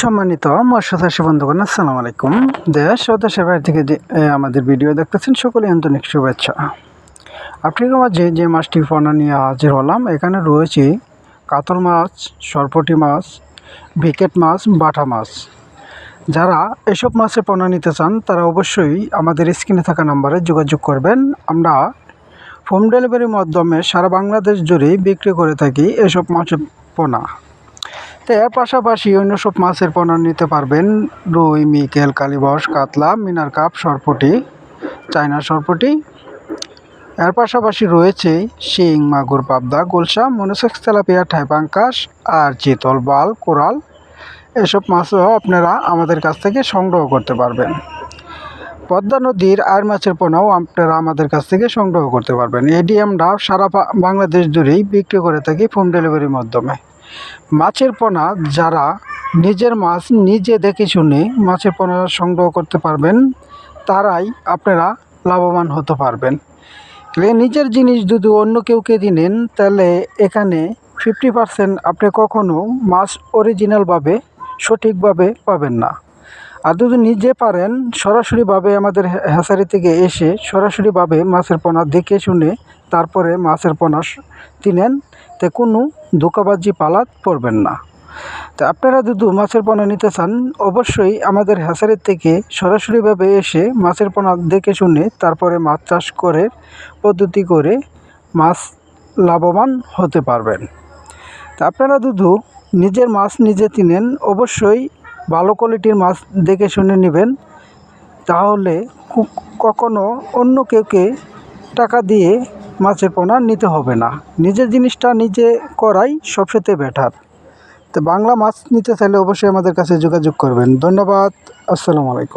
সম্মানিত মৎস্যচাষী বন্ধুগণ, আসসালামু আলাইকুম। দেশ ও দেশের বাইরে থেকে যে আমাদের ভিডিও দেখতেছেন সকলে আন্তরিক শুভেচ্ছা। আপনাদের মাঝে যে মাছটি পোনা নিয়ে হাজির হলাম, এখানে রয়েছে কাতল মাছ, সরপটি মাছ ভিকেট মাছ, বাটা মাছ। যারা এসব মাছের পোনা নিতে চান, তারা অবশ্যই আমাদের স্ক্রিনে থাকা নাম্বারে যোগাযোগ করবেন। আমরা হোম ডেলিভারির মাধ্যমে সারা বাংলাদেশ জুড়ে বিক্রি করে থাকি এসব মাছের পোনা তো এর পাশাপাশি অন্য সব মাছের পণ্য নিতে পারবেন। রুই, মিকেল, কালিবস, কাতলা, মিনার কাপ, সরপটি, চায়না সরপটি। এর পাশাপাশি রয়েছে শিং, মাগুর, পাবদা, গুলশা, মনোসেক্স, তেলাপিয়া ঠাইপাঙ্কাস আর চিতল, বাল, কোরাল। এসব মাছও আপনারা আমাদের কাছ থেকে সংগ্রহ করতে পারবেন। পদ্মা নদীর আর মাছের পোনাও আপনারা আমাদের কাছ থেকে সংগ্রহ করতে পারবেন। আমরা সারা বাংলাদেশ জুড়েই বিক্রি করে থাকি হোম ডেলিভারির মাধ্যমে। মাছের পোনা যারা নিজের মাছ নিজে দেখে শুনে মাছের পোনা সংগ্রহ করতে পারবেন, তারাই আপনারা লাভবান হতে পারবেন। নিজের জিনিস যদি অন্য কেউকে দিনেন তাহলে এখানে ফিফটি পারসেন্ট আপনি কখনও মাছ অরিজিনালভাবে সঠিকভাবে পাবেন না। আর যদি নিজে পারেন সরাসরিভাবে আমাদের হ্যা- হ্যাচারি থেকে এসে সরাসরিভাবে মাছের পোনা দেখে শুনে তারপরে মাছের পোনা কিনেন, তে কোনো ধোকাবাজি পালাত পড়বেন না। তা আপনারা যদি মাছের পোনা নিতে চান, অবশ্যই আমাদের হ্যাচারির থেকে সরাসরিভাবে এসে মাছের পোনা দেখে শুনে তারপরে মাছ চাষ করে, পদ্ধতি করে মাছ লাভবান হতে পারবেন। তা আপনারা দুধু নিজের মাছ নিজে কিনেন, অবশ্যই ভালো কোয়ালিটির মাছ দেখে শুনে নেবেন। তাহলে কখনো অন্য কেউকে টাকা দিয়ে মাছের পোনা নিতে হবে না। নিজের জিনিসটা নিজে করাই সবসাথে বেটার তো বাংলা মাছ নিতে চাইলে অবশ্যই আমাদের কাছে যোগাযোগ করবেন। ধন্যবাদ। আসসালামু আলাইকুম।